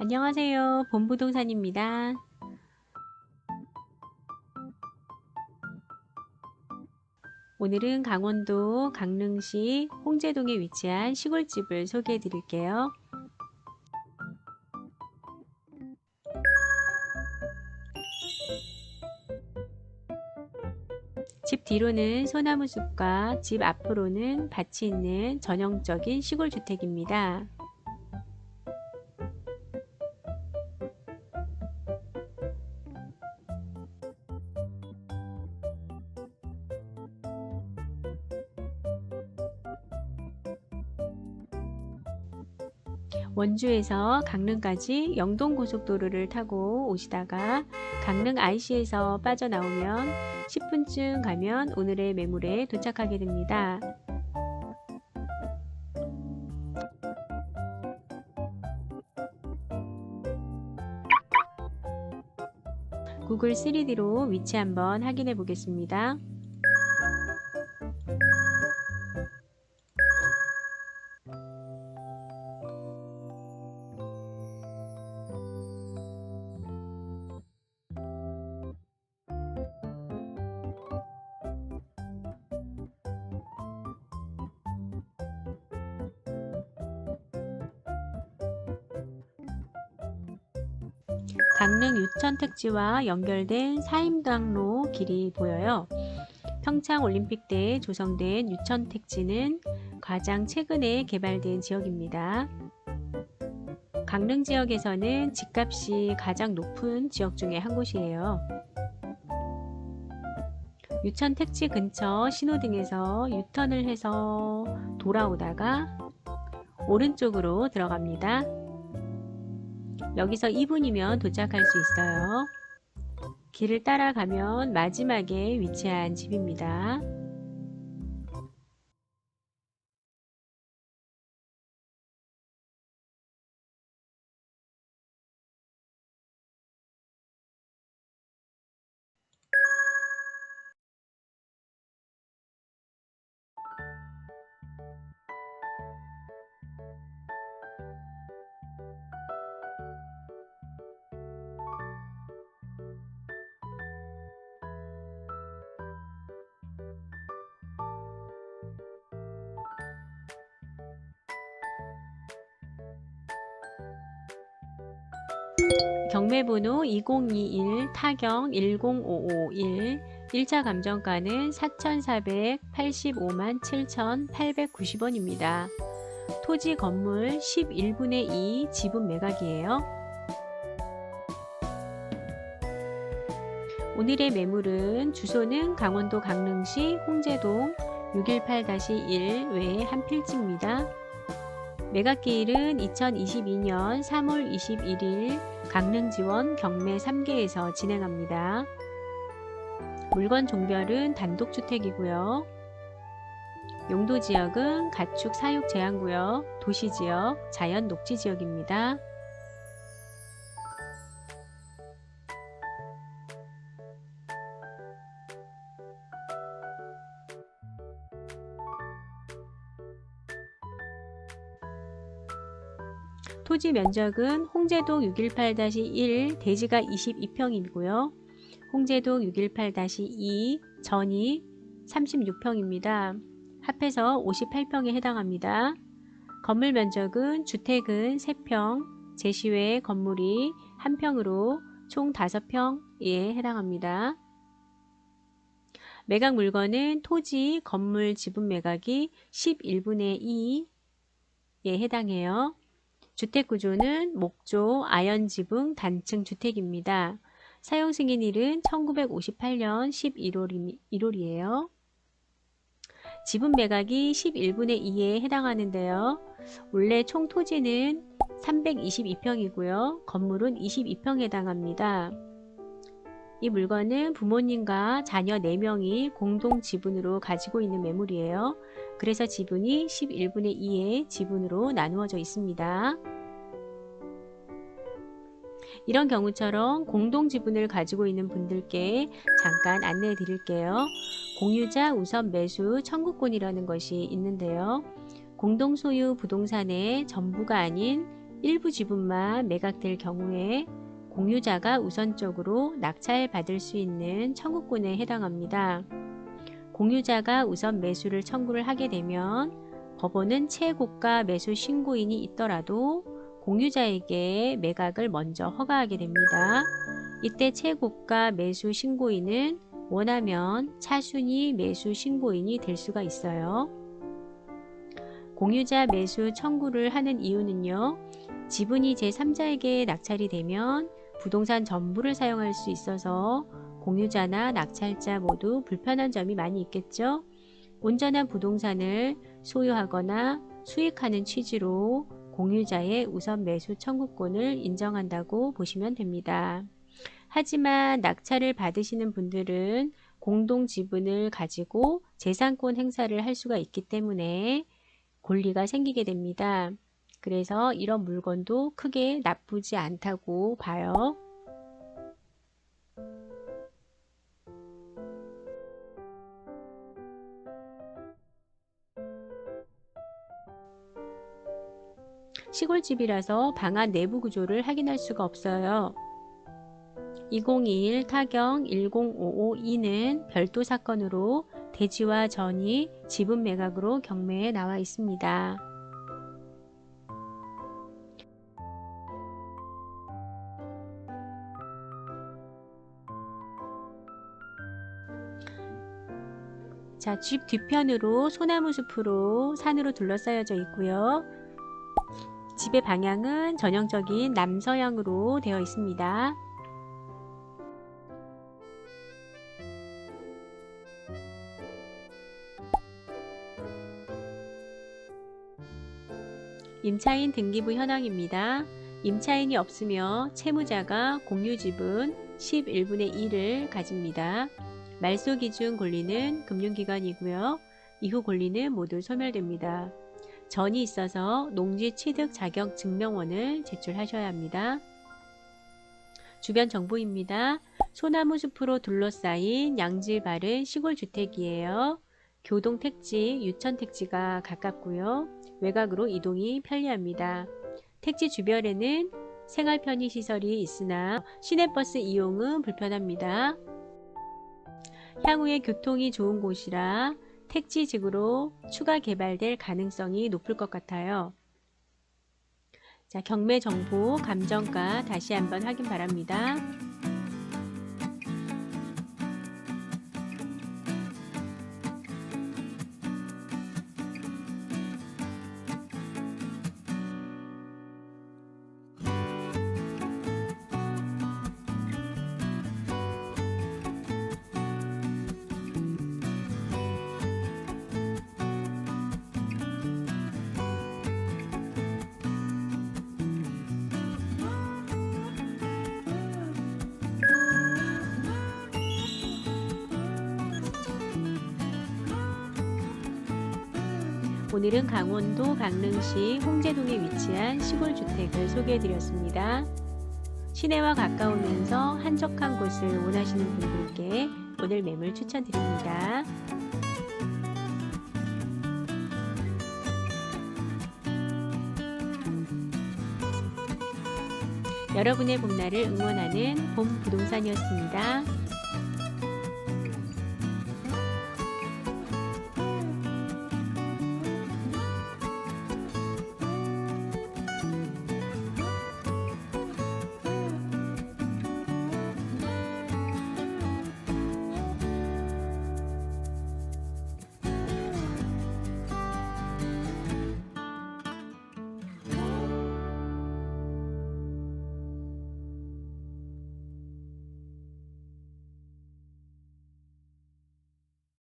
안녕하세요. 본부동산입니다. 오늘은 강원도 강릉시 홍제동에 위치한 시골집을 소개해 드릴게요. 집 뒤로는 소나무 숲과 집 앞으로는 밭이 있는 전형적인 시골 주택입니다. 원주에서 강릉까지 영동고속도로를 타고 오시다가 강릉 IC에서 빠져나오면 10분쯤 가면 오늘의 매물에 도착하게 됩니다. 구글 3D로 위치 한번 확인해 보겠습니다. 강릉 유천 택지와 연결된 사임당로 길이 보여요. 평창 올림픽 때 조성된 유천 택지는 가장 최근에 개발된 지역입니다. 강릉 지역에서는 집값이 가장 높은 지역 중에 한 곳이에요. 유천 택지 근처 신호등에서 유턴을 해서 돌아오다가 오른쪽으로 들어갑니다. 여기서 2분이면 도착할 수 있어요. 길을 따라가면 마지막에 위치한 집입니다. 경매번호 2021 타경 10551 1차 감정가는 4,485만 7,890원입니다. 토지 건물 11분의 2 지분 매각이에요. 오늘의 매물은 주소는 강원도 강릉시 홍제동 618-1 외에 한 필지입니다. 매각기일은 2022년 3월 21일 강릉지원 경매 3개에서 진행합니다. 물건 종별은 단독주택이고요. 용도지역은 가축 사육 제한구역, 도시지역, 자연 녹지지역입니다. 토지 면적은 홍제동 618-1 대지가 22평이고요. 홍제동 618-2 전이 36평입니다. 합해서 58평에 해당합니다. 건물 면적은 주택은 3평, 제시외 건물이 1평으로 총 5평에 해당합니다. 매각 물건은 토지, 건물, 지분 매각이 11분의 2에 해당해요. 주택 구조는 목조, 아연지붕, 단층 주택입니다. 사용 승인일은 1958년 11월, 1월이에요. 지분 매각이 11분의 2에 해당하는데요. 원래 총 토지는 322평이고요. 건물은 22평에 해당합니다. 이 물건은 부모님과 자녀 4명이 공동 지분으로 가지고 있는 매물이에요. 그래서 지분이 11분의 2의 지분으로 나누어져 있습니다. 이런 경우처럼 공동 지분을 가지고 있는 분들께 잠깐 안내해 드릴게요. 공유자 우선 매수 청구권이라는 것이 있는데요. 공동 소유 부동산의 전부가 아닌 일부 지분만 매각될 경우에 공유자가 우선적으로 낙찰 받을 수 있는 청구권에 해당합니다. 공유자가 우선 매수를 청구를 하게 되면 법원은 최고가 매수 신고인이 있더라도 공유자에게 매각을 먼저 허가하게 됩니다. 이때 최고가 매수 신고인은 원하면 차순위 매수 신고인이 될 수가 있어요. 공유자 매수 청구를 하는 이유는요. 지분이 제3자에게 낙찰이 되면 부동산 전부를 사용할 수 있어서 공유자나 낙찰자 모두 불편한 점이 많이 있겠죠. 온전한 부동산을 소유하거나 수익하는 취지로 공유자의 우선 매수 청구권을 인정한다고 보시면 됩니다. 하지만 낙찰을 받으시는 분들은 공동 지분을 가지고 재산권 행사를 할 수가 있기 때문에 권리가 생기게 됩니다. 그래서 이런 물건도 크게 나쁘지 않다고 봐요. 시골집이라서 방안 내부 구조를 확인할 수가 없어요. 2021 타경 10552는 별도 사건으로 대지와 전이 지분 매각으로 경매에 나와 있습니다. 자, 집 뒤편으로 소나무 숲으로 산으로 둘러싸여져 있고요. 집의 방향은 전형적인 남서향으로 되어 있습니다. 임차인 등기부 현황입니다. 임차인이 없으며 채무자가 공유지분 11분의 1을 가집니다. 말소 기준 권리는 금융기관이고요. 이후 권리는 모두 소멸됩니다. 전이 있어서 농지 취득 자격 증명원을 제출하셔야 합니다. 주변 정보입니다. 소나무 숲으로 둘러싸인 양질 바른 시골 주택이에요. 교동 택지, 유천 택지가 가깝고요. 외곽으로 이동이 편리합니다. 택지 주변에는 생활 편의 시설이 있으나 시내버스 이용은 불편합니다. 향후에 교통이 좋은 곳이라 택지직으로 추가 개발될 가능성이 높을 것 같아요. 자, 경매 정보, 감정가 다시 한번 확인 바랍니다. 오늘은 강원도 강릉시 홍제동에 위치한 시골 주택을 소개해 드렸습니다. 시내와 가까우면서 한적한 곳을 원하시는 분들께 오늘 매물 추천드립니다. 여러분의 봄날을 응원하는 봄 부동산이었습니다.